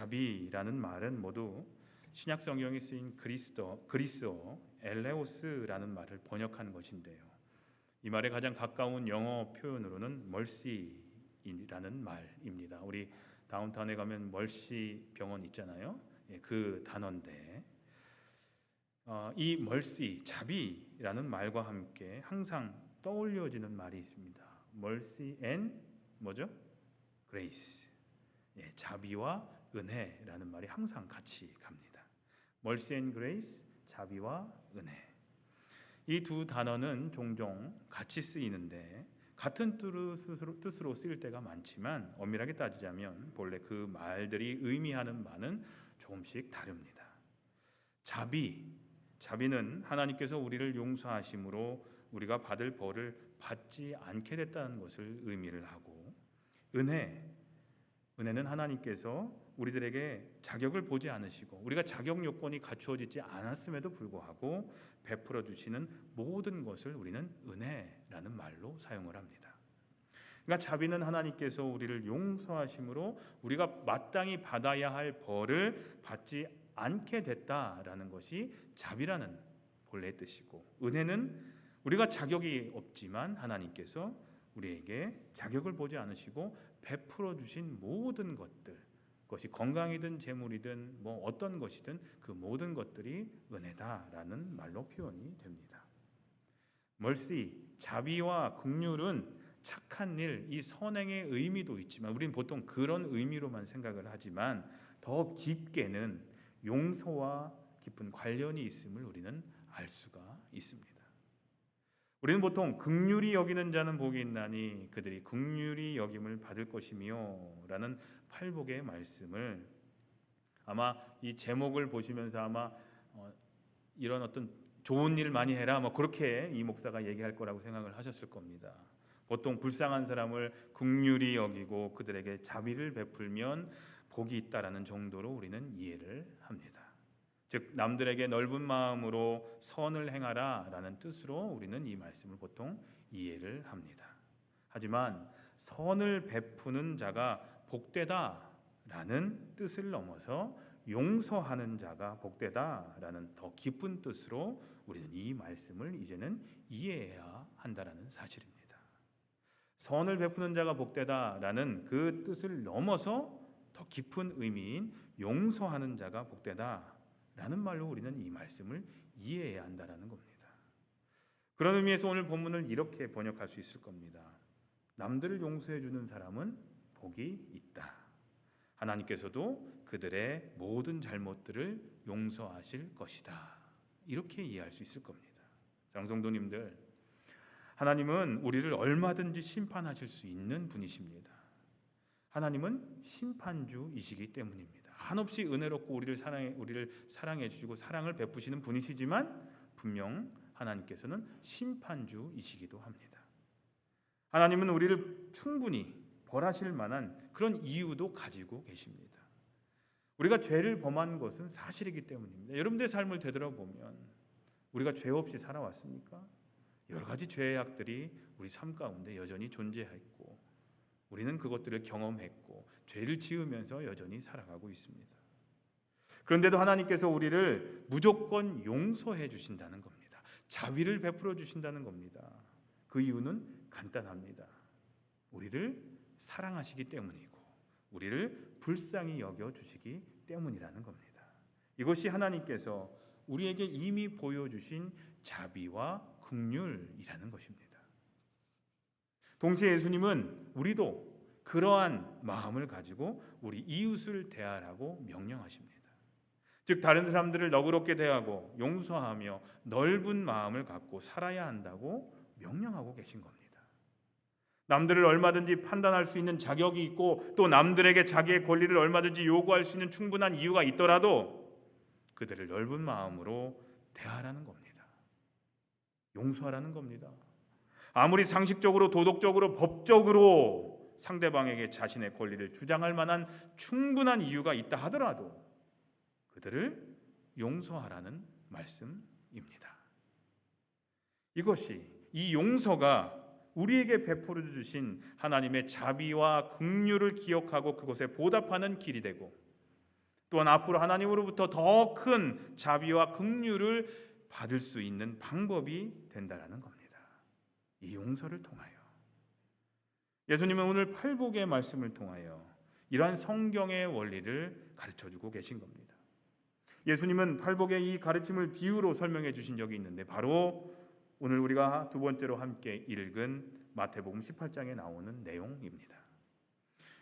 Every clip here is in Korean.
자비라는 말은 모두 신약 성경에 쓰인 그리스도 그리스어 엘레오스라는 말을 번역한 것인데요. 이 말에 가장 가까운 영어 표현으로는 멀시이라는 말입니다. 우리 다운타운에 가면 멀시 병원 있잖아요. 예, 그 단어인데 어, 이 멀시 자비라는 말과 함께 항상 떠올려지는 말이 있습니다. 멀시 앤 뭐죠? 그레이스. 예, 자비와 은혜라는 말이 항상 같이 갑니다. 멀시 앤 그레이스, 자비와 은혜. 이 두 단어는 종종 같이 쓰이는데 같은 뜻으로 쓰일 때가 많지만 엄밀하게 따지자면 본래 그 말들이 의미하는 바는 조금씩 다릅니다. 자비, 자비는 하나님께서 우리를 용서하심으로 우리가 받을 벌을 받지 않게 됐다는 것을 의미를 하고 은혜, 은혜는 하나님께서 우리들에게 자격을 보지 않으시고 우리가 자격 요건이 갖추어지지 않았음에도 불구하고 베풀어 주시는 모든 것을 우리는 은혜라는 말로 사용을 합니다. 그러니까 자비는 하나님께서 우리를 용서하심으로 우리가 마땅히 받아야 할 벌을 받지 않게 됐다라는 것이 자비라는 본래의 뜻이고 은혜는 우리가 자격이 없지만 하나님께서 우리에게 자격을 보지 않으시고 베풀어 주신 모든 것들 그것이 건강이든 재물이든 뭐 어떤 것이든 그 모든 것들이 은혜다라는 말로 표현이 됩니다. 멀시 자비와 긍휼은 착한 일, 이 선행의 의미도 있지만 우리는 보통 그런 의미로만 생각을 하지만 더 깊게는 용서와 깊은 관련이 있음을 우리는 알 수가 있습니다. 우리는 보통 극률이 여기는 자는 복이 있나니 그들이 극률이 여김을 받을 것이며라는 팔복의 말씀을 아마 이 제목을 보시면서 아마 어, 이런 어떤 좋은 일 많이 해라 뭐 그렇게 이 목사가 얘기할 거라고 생각을 하셨을 겁니다. 보통 불쌍한 사람을 극률이 여기고 그들에게 자비를 베풀면 복이 있다라는 정도로 우리는 이해를 합니다. 즉 남들에게 넓은 마음으로 선을 행하라라는 뜻으로 우리는 이 말씀을 보통 이해를 합니다. 하지만 선을 베푸는 자가 복되다라는 뜻을 넘어서 용서하는 자가 복되다라는 더 깊은 뜻으로 우리는 이 말씀을 이제는 이해해야 한다라는 사실입니다. 선을 베푸는 자가 복되다라는 그 뜻을 넘어서 더 깊은 의미인 용서하는 자가 복되다 라는 말로 우리는 이 말씀을 이해해야 한다라는 겁니다. 그런 의미에서 오늘 본문을 이렇게 번역할 수 있을 겁니다. 남들을 용서해 주는 사람은 복이 있다. 하나님께서도 그들의 모든 잘못들을 용서하실 것이다. 이렇게 이해할 수 있을 겁니다. 장성도님들, 하나님은 우리를 얼마든지 심판하실 수 있는 분이십니다. 하나님은 심판주이시기 때문입니다. 한없이 은혜롭고 우리를 사랑해 우리를 사랑해 주시고 사랑을 베푸시는 분이시지만 분명 하나님께서는 심판주이시기도 합니다. 하나님은 우리를 충분히 벌하실 만한 그런 이유도 가지고 계십니다. 우리가 죄를 범한 것은 사실이기 때문입니다. 여러분들의 삶을 되돌아보면 우리가 죄 없이 살아왔습니까? 여러 가지 죄악들이 우리 삶 가운데 여전히 존재했고 우리는 그것들을 경험했고 죄를 지으면서 여전히 살아가고 있습니다. 그런데도 하나님께서 우리를 무조건 용서해 주신다는 겁니다. 자비를 베풀어 주신다는 겁니다. 그 이유는 간단합니다. 우리를 사랑하시기 때문이고 우리를 불쌍히 여겨 주시기 때문이라는 겁니다. 이것이 하나님께서 우리에게 이미 보여주신 자비와 긍휼이라는 것입니다. 동시에 예수님은 우리도 그러한 마음을 가지고 우리 이웃을 대하라고 명령하십니다. 즉 다른 사람들을 너그럽게 대하고 용서하며 넓은 마음을 갖고 살아야 한다고 명령하고 계신 겁니다. 남들을 얼마든지 판단할 수 있는 자격이 있고 또 남들에게 자기의 권리를 얼마든지 요구할 수 있는 충분한 이유가 있더라도 그들을 넓은 마음으로 대하라는 겁니다. 용서하라는 겁니다. 아무리 상식적으로 도덕적으로 법적으로 상대방에게 자신의 권리를 주장할 만한 충분한 이유가 있다 하더라도 그들을 용서하라는 말씀입니다. 이것이 이 용서가 우리에게 베풀어 주신 하나님의 자비와 긍휼을 기억하고 그것에 보답하는 길이 되고 또한 앞으로 하나님으로부터 더 큰 자비와 긍휼을 받을 수 있는 방법이 된다라는 겁니다. 이 용서를 통하여 예수님은 오늘 팔복의 말씀을 통하여 이러한 성경의 원리를 가르쳐 주고 계신 겁니다. 예수님은 팔복의 이 가르침을 비유로 설명해 주신 적이 있는데 바로 오늘 우리가 두 번째로 함께 읽은 마태복음 18장에 나오는 내용입니다.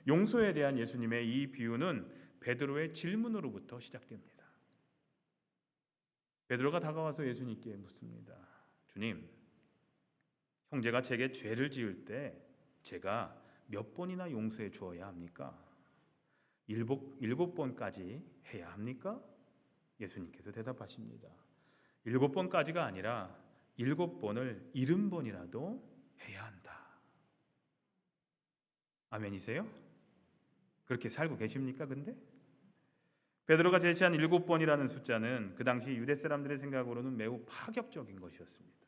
용서에 대한 예수님의 이 비유는 베드로의 질문으로부터 시작됩니다. 베드로가 다가와서 예수님께 묻습니다. 주님, 형제가 제게 죄를 지을 때 제가 몇 번이나 용서해 주어야 합니까? 일곱, 일곱 번까지 해야 합니까? 예수님께서 대답하십니다. 일곱 번까지가 아니라 일곱 번을 일흔 번이라도 해야 한다. 아멘이세요? 그렇게 살고 계십니까? 근데 베드로가 제시한 일곱 번이라는 숫자는 그 당시 유대 사람들의 생각으로는 매우 파격적인 것이었습니다.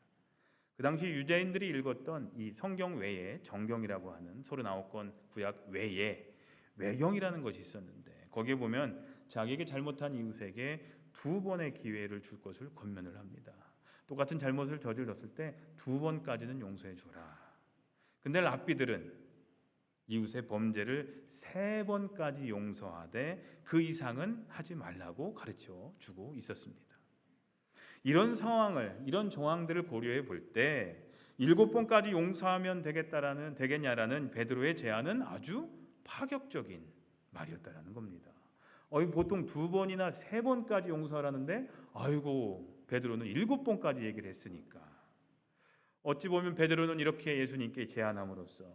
그 당시 유대인들이 읽었던 이 성경 외에 정경이라고 하는 39권 구약 외에 외경이라는 것이 있었는데 거기에 보면 자기에게 잘못한 이웃에게 두 번의 기회를 줄 것을 권면을 합니다. 똑같은 잘못을 저질렀을 때 두 번까지는 용서해 줘라. 근데 랍비들은 이웃의 범죄를 세 번까지 용서하되 그 이상은 하지 말라고 가르쳐 주고 있었습니다. 이런 상황을 이런 정황들을 고려해 볼 때 일곱 번까지 용서하면 되겠다라는 되겠냐라는 베드로의 제안은 아주 파격적인 말이었다라는 겁니다. 어이 보통 두 번이나 세 번까지 용서하라는데 아이고 베드로는 일곱 번까지 얘기를 했으니까 어찌 보면 베드로는 이렇게 예수님께 제안함으로써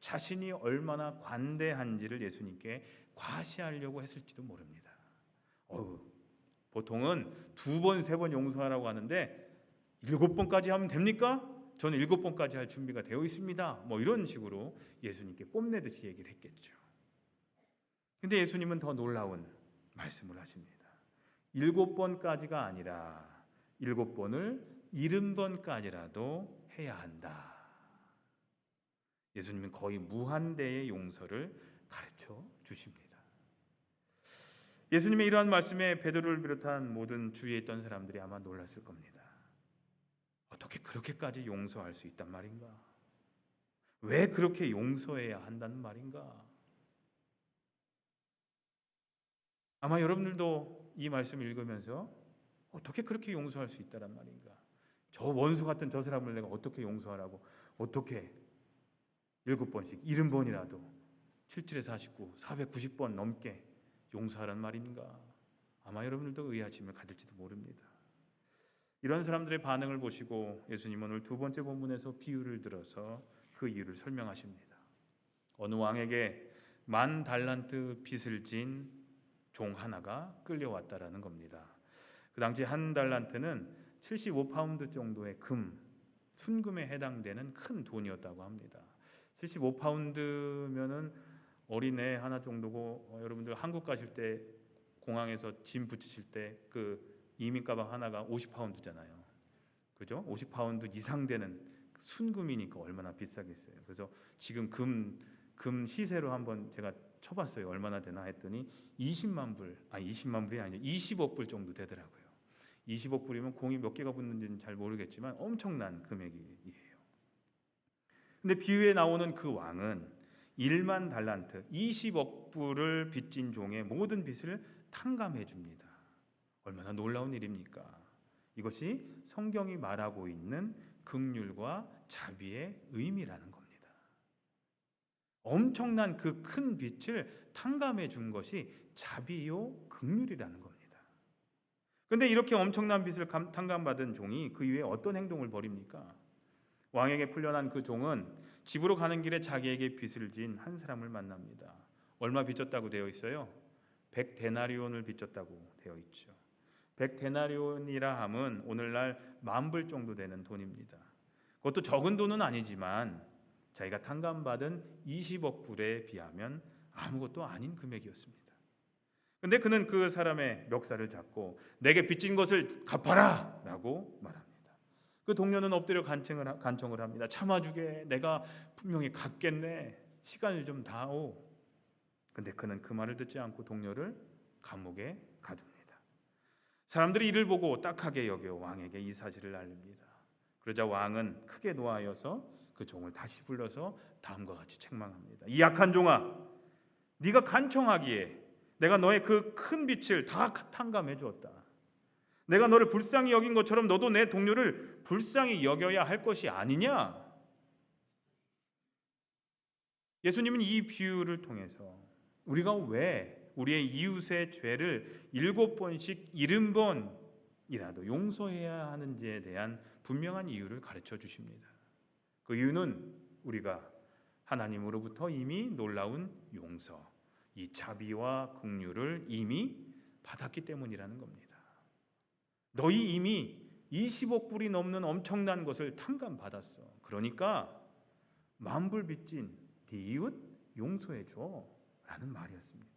자신이 얼마나 관대한지를 예수님께 과시하려고 했을지도 모릅니다. 어우, 보통은 두 번, 세 번 용서하라고 하는데 일곱 번까지 하면 됩니까? 저는 일곱 번까지 할 준비가 되어 있습니다. 뭐 이런 식으로 예수님께 뽐내듯이 얘기를 했겠죠. 근데 예수님은 더 놀라운 말씀을 하십니다. 일곱 번까지가 아니라 일곱 번을 일흔 번까지라도 해야 한다. 예수님은 거의 무한대의 용서를 가르쳐 주십니다. 예수님의 이러한 말씀에 베드로를 비롯한 모든 주위에 있던 사람들이 아마 놀랐을 겁니다. 어떻게 그렇게까지 용서할 수 있단 말인가? 왜 그렇게 용서해야 한다는 말인가? 아마 여러분들도 이 말씀을 읽으면서 어떻게 그렇게 용서할 수 있다란 말인가? 저 원수 같은 저 사람을 내가 어떻게 용서하라고 어떻게 일곱 번씩 일흔 번이라도 7절에 49, 490번 넘게 용서하란 말인가? 아마 여러분들도 의아심을 가질지도 모릅니다. 이런 사람들의 반응을 보시고 예수님은 오늘 두 번째 본문에서 비유를 들어서 그 이유를 설명하십니다. 어느 왕에게 만 달란트 빚을 진 종 하나가 끌려왔다라는 겁니다. 그 당시 한 달란트는 75파운드 정도의 금, 순금에 해당되는 큰 돈이었다고 합니다. 75파운드면은 어린애 하나 정도고 어, 여러분들 한국 가실 때 공항에서 짐 붙이실 때 그 이민 가방 하나가 50파운드잖아요. 그죠? 50파운드 이상 되는 순금이니까 얼마나 비싸겠어요. 그래서 지금 금, 금 시세로 한번 제가 쳐봤어요. 얼마나 되나 했더니 20만 불, 아니 20만 불이 아니죠. 20억 불 정도 되더라고요. 20억 불이면 공이 몇 개가 붙는지는 잘 모르겠지만 엄청난 금액이에요. 근데 비유에 나오는 그 왕은 1만 달란트, 20억 불을 빚진 종의 모든 빚을 탕감해 줍니다. 얼마나 놀라운 일입니까? 이것이 성경이 말하고 있는 극률과 자비의 의미라는 겁니다. 엄청난 그큰 빚을 탕감해 준 것이 자비요 극률이라는 겁니다. 근데 이렇게 엄청난 빚을 탕감받은 종이 그 이후에 어떤 행동을 벌입니까? 왕에게 풀려난 그 종은 집으로 가는 길에 자기에게 빚을 진 한 사람을 만납니다. 얼마 빚졌다고 되어 있어요? 100 데나리온을 빚졌다고 되어 있죠. 100 데나리온이라 함은 오늘날 만불 정도 되는 돈입니다. 그것도 적은 돈은 아니지만 자기가 탕감받은 20억 불에 비하면 아무것도 아닌 금액이었습니다. 근데 그는 그 사람의 멱살을 잡고 내게 빚진 것을 갚아라라고 말합니다. 그 동료는 엎드려 간청을 간청을 합니다. 참아주게 내가 분명히 갚겠네. 시간을 좀 다오. 근데 그는 그 말을 듣지 않고 동료를 감옥에 가둡니다. 사람들이 이를 보고 딱하게 여겨 왕에게 이 사실을 알립니다. 그러자 왕은 크게 노하여서 그 종을 다시 불러서 다음과 같이 책망합니다. 이 약한 종아, 네가 간청하기에 내가 너의 그 큰 빛을 다 탕감해 주었다. 내가 너를 불쌍히 여긴 것처럼 너도 내 동료를 불쌍히 여겨야 할 것이 아니냐? 예수님은 이 비유를 통해서 우리가 왜 우리의 이웃의 죄를 일곱 번씩 일흔 번이라도 용서해야 하는지에 대한 분명한 이유를 가르쳐 주십니다. 그 이유는 우리가 하나님으로부터 이미 놀라운 용서, 이 자비와 긍휼을 이미 받았기 때문이라는 겁니다. 너희 이미 20억 불이 넘는 엄청난 것을 탕감 받았어. 그러니까 만불 빚진 네 이웃 용서해 줘라는 말이었습니다.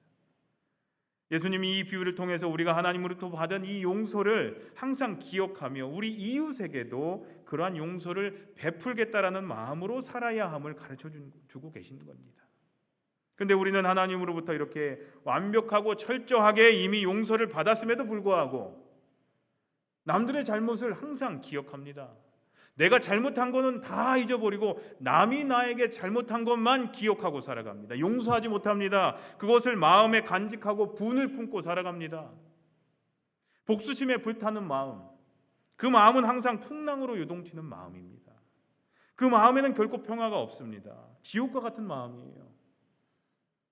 예수님이 이 비유를 통해서 우리가 하나님으로부터 받은 이 용서를 항상 기억하며 우리 이웃에게도 그러한 용서를 베풀겠다라는 마음으로 살아야 함을 가르쳐 주고 계시는 겁니다. 근데 우리는 하나님으로부터 이렇게 완벽하고 철저하게 이미 용서를 받았음에도 불구하고 남들의 잘못을 항상 기억합니다. 내가 잘못한 거는 다 잊어버리고 남이 나에게 잘못한 것만 기억하고 살아갑니다. 용서하지 못합니다. 그것을 마음에 간직하고 분을 품고 살아갑니다. 복수심에 불타는 마음. 그 마음은 항상 풍랑으로 요동치는 마음입니다. 그 마음에는 결코 평화가 없습니다. 지옥과 같은 마음이에요.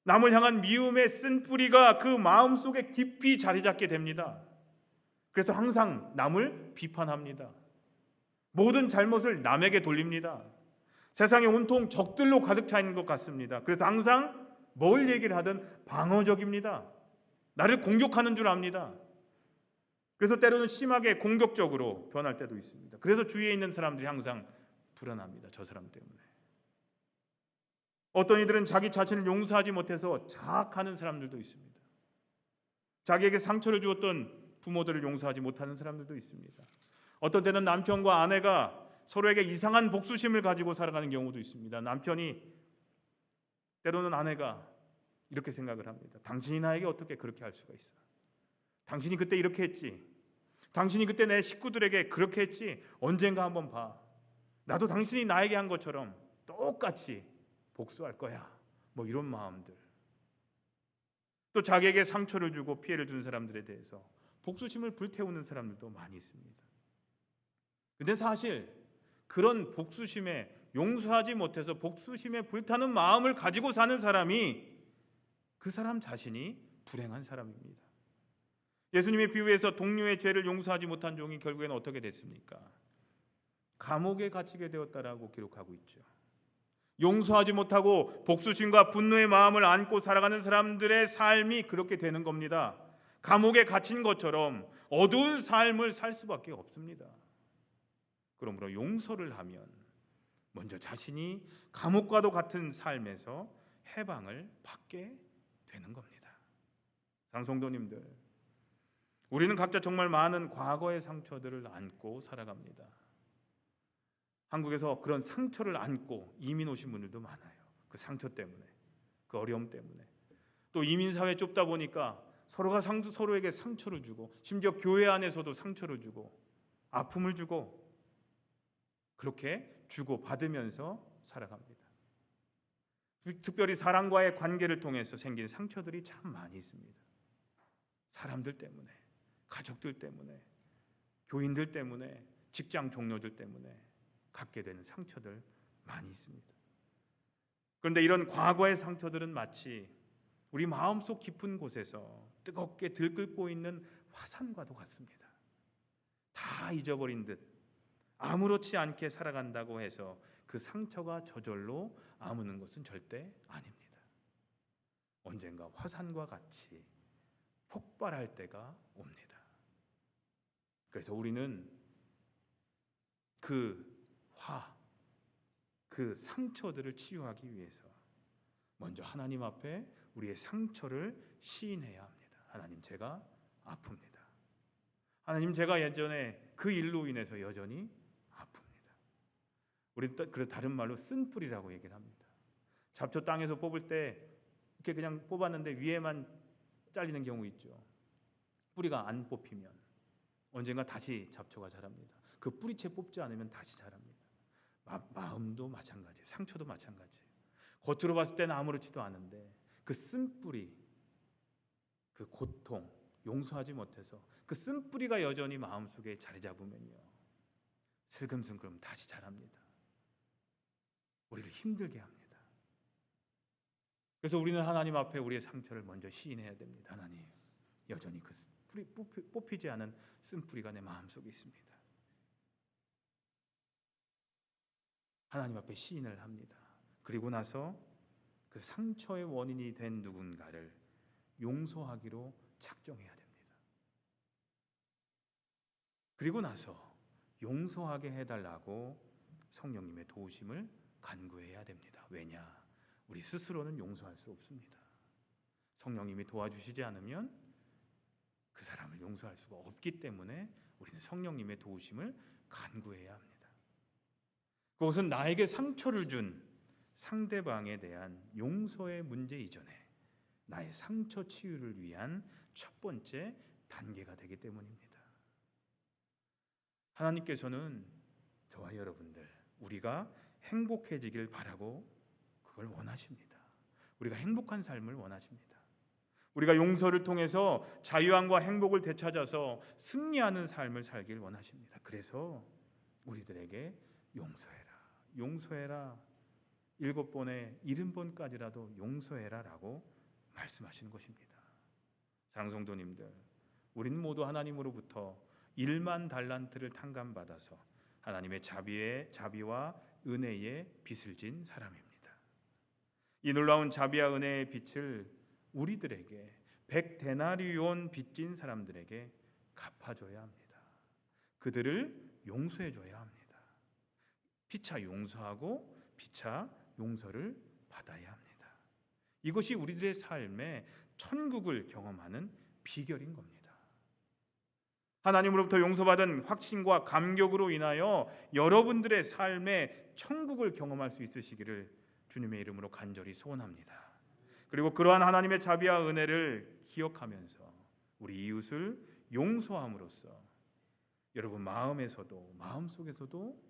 남을 향한 미움의 쓴 뿌리가 그 마음 속에 깊이 자리 잡게 됩니다. 그래서 항상 남을 비판합니다. 모든 잘못을 남에게 돌립니다. 세상에 온통 적들로 가득 차 있는 것 같습니다. 그래서 항상 뭘 얘기를 하든 방어적입니다. 나를 공격하는 줄 압니다. 그래서 때로는 심하게 공격적으로 변할 때도 있습니다. 그래서 주위에 있는 사람들이 항상 불안합니다. 저 사람 때문에. 어떤 이들은 자기 자신을 용서하지 못해서 자학하는 사람들도 있습니다. 자기에게 상처를 주었던 부모들을 용서하지 못하는 사람들도 있습니다. 어떤 때는 남편과 아내가 서로에게 이상한 복수심을 가지고 살아가는 경우도 있습니다. 남편이 때로는 아내가 이렇게 생각을 합니다. 당신이 나에게 어떻게 그렇게 할 수가 있어? 당신이 그때 이렇게 했지. 당신이 그때 내 식구들에게 그렇게 했지. 언젠가 한번 봐. 나도 당신이 나에게 한 것처럼 똑같이 복수할 거야. 뭐 이런 마음들. 또 자기에게 상처를 주고 피해를 준 사람들에 대해서 복수심을 불태우는 사람들도 많이 있습니다. 근데 사실 그런 복수심에 용서하지 못해서 복수심에 불타는 마음을 가지고 사는 사람이 그 사람 자신이 불행한 사람입니다. 예수님의 비유에서 동료의 죄를 용서하지 못한 종이 결국에는 어떻게 됐습니까? 감옥에 갇히게 되었다라고 기록하고 있죠. 용서하지 못하고 복수심과 분노의 마음을 안고 살아가는 사람들의 삶이 그렇게 되는 겁니다. 감옥에 갇힌 것처럼 어두운 삶을 살 수밖에 없습니다. 그러므로 용서를 하면 먼저 자신이 감옥과도 같은 삶에서 해방을 받게 되는 겁니다. 장성도님들, 우리는 각자 정말 많은 과거의 상처들을 안고 살아갑니다. 한국에서 그런 상처를 안고 이민 오신 분들도 많아요. 그 상처 때문에, 그 어려움 때문에. 또 이민 사회 좁다 보니까 서로가 상, 서로에게 상처를 주고, 심지어 교회 안에서도 상처를 주고, 아픔을 주고, 그렇게 주고 받으면서 살아갑니다. 특별히 사랑과의 관계를 통해서 생긴 상처들이 참 많이 있습니다. 사람들 때문에, 가족들 때문에, 교인들 때문에, 직장 동료들 때문에 갖게 되는 상처들 많이 있습니다. 그런데 이런 과거의 상처들은 마치 우리 마음속 깊은 곳에서 뜨겁게 들끓고 있는 화산과도 같습니다. 다 잊어버린 듯 아무렇지 않게 살아간다고 해서 그 상처가 저절로 아무는 것은 절대 아닙니다. 언젠가 화산과 같이 폭발할 때가 옵니다. 그래서 우리는 그 화, 그 상처들을 치유하기 위해서 먼저 하나님 앞에 우리의 상처를 시인해야 합니다. 하나님 제가 아픕니다. 하나님 제가 예전에 그 일로 인해서 여전히 우리 그 다른 말로 쓴 뿌리라고 얘기를 합니다. 잡초 땅에서 뽑을 때 이렇게 그냥 뽑았는데 위에만 잘리는 경우 있죠. 뿌리가 안 뽑히면 언젠가 다시 잡초가 자랍니다. 그 뿌리채 뽑지 않으면 다시 자랍니다. 마, 마음도 마찬가지예요. 상처도 마찬가지예요. 겉으로 봤을 때는 아무렇지도 않은데 그 쓴 뿌리, 그 고통, 용서하지 못해서 그 쓴뿌리가 여전히 마음속에 자리 잡으면요. 슬금슬금 다시 자랍니다. 우리를 힘들게 합니다. 그래서 우리는 하나님 앞에 우리의 상처를 먼저 시인해야 됩니다. 하나님, 여전히 그 뿌리, 뽑히, 뽑히지 않은 쓴뿌리가 내 마음속에 있습니다. 하나님 앞에 시인을 합니다. 그리고 나서 그 상처의 원인이 된 누군가를 용서하기로 작정해야 됩니다. 그리고 나서 용서하게 해달라고 성령님의 도우심을 간구해야 됩니다. 왜냐? 우리 스스로는 용서할 수 없습니다. 성령님이 도와주시지 않으면 그 사람을 용서할 수가 없기 때문에 우리는 성령님의 도우심을 간구해야 합니다. 그것은 나에게 상처를 준 상대방에 대한 용서의 문제 이전에 나의 상처 치유를 위한 첫 번째 단계가 되기 때문입니다. 하나님께서는 저와 여러분들 우리가 행복해지길 바라고 그걸 원하십니다. 우리가 행복한 삶을 원하십니다. 우리가 용서를 통해서 자유함과 행복을 되찾아서 승리하는 삶을 살길 원하십니다. 그래서 우리들에게 용서해라. 용서해라. 일곱 번에 일흔 번까지라도 용서해라라고 말씀하시는 것입니다. 사랑 성도님들, 우리는 모두 하나님으로부터 1만 달란트를 탕감받아서 하나님의 자비의 자비와 은혜의 빚을 진 사람입니다. 이 놀라운 자비와 은혜의 빛을 우리들에게 백 데나리온 빚진 사람들에게 갚아줘야 합니다. 그들을 용서해 줘야 합니다. 피차 용서하고 피차 용서를 받아야 합니다. 이것이 우리들의 삶에 천국을 경험하는 비결인 겁니다. 하나님으로부터 용서받은 확신과 감격으로 인하여 여러분들의 삶에 천국을 경험할 수 있으시기를 주님의 이름으로 간절히 소원합니다. 그리고 그러한 하나님의 자비와 은혜를 기억하면서 우리 이웃을 용서함으로써 여러분 마음에서도 마음속에서도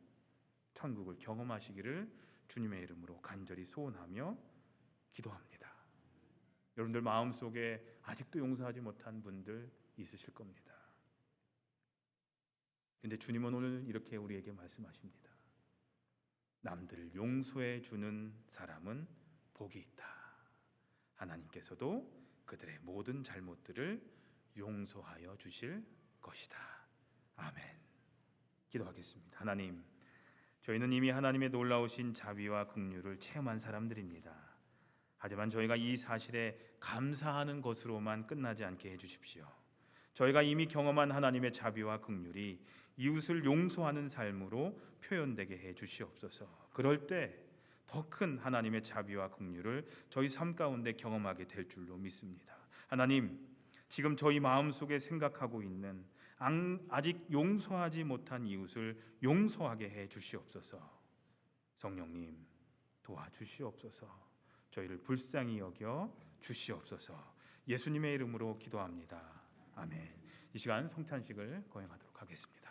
천국을 경험하시기를 주님의 이름으로 간절히 소원하며 기도합니다. 여러분들 마음속에 아직도 용서하지 못한 분들 있으실 겁니다. 근데 주님은 오늘 이렇게 우리에게 말씀하십니다. 남들을 용서해 주는 사람은 복이 있다. 하나님께서도 그들의 모든 잘못들을 용서하여 주실 것이다. 아멘. 기도하겠습니다. 하나님, 저희는 이미 하나님의 놀라우신 자비와 긍휼을 체험한 사람들입니다. 하지만 저희가 이 사실에 감사하는 것으로만 끝나지 않게 해 주십시오. 저희가 이미 경험한 하나님의 자비와 긍휼이 이웃을 용서하는 삶으로 표현되게 해 주시옵소서. 그럴 때 더 큰 하나님의 자비와 긍휼을 저희 삶 가운데 경험하게 될 줄로 믿습니다. 하나님, 지금 저희 마음속에 생각하고 있는 아직 용서하지 못한 이웃을 용서하게 해 주시옵소서. 성령님, 도와주시옵소서. 저희를 불쌍히 여겨 주시옵소서. 예수님의 이름으로 기도합니다. 아멘. 이 시간 성찬식을 거행하도록 하겠습니다.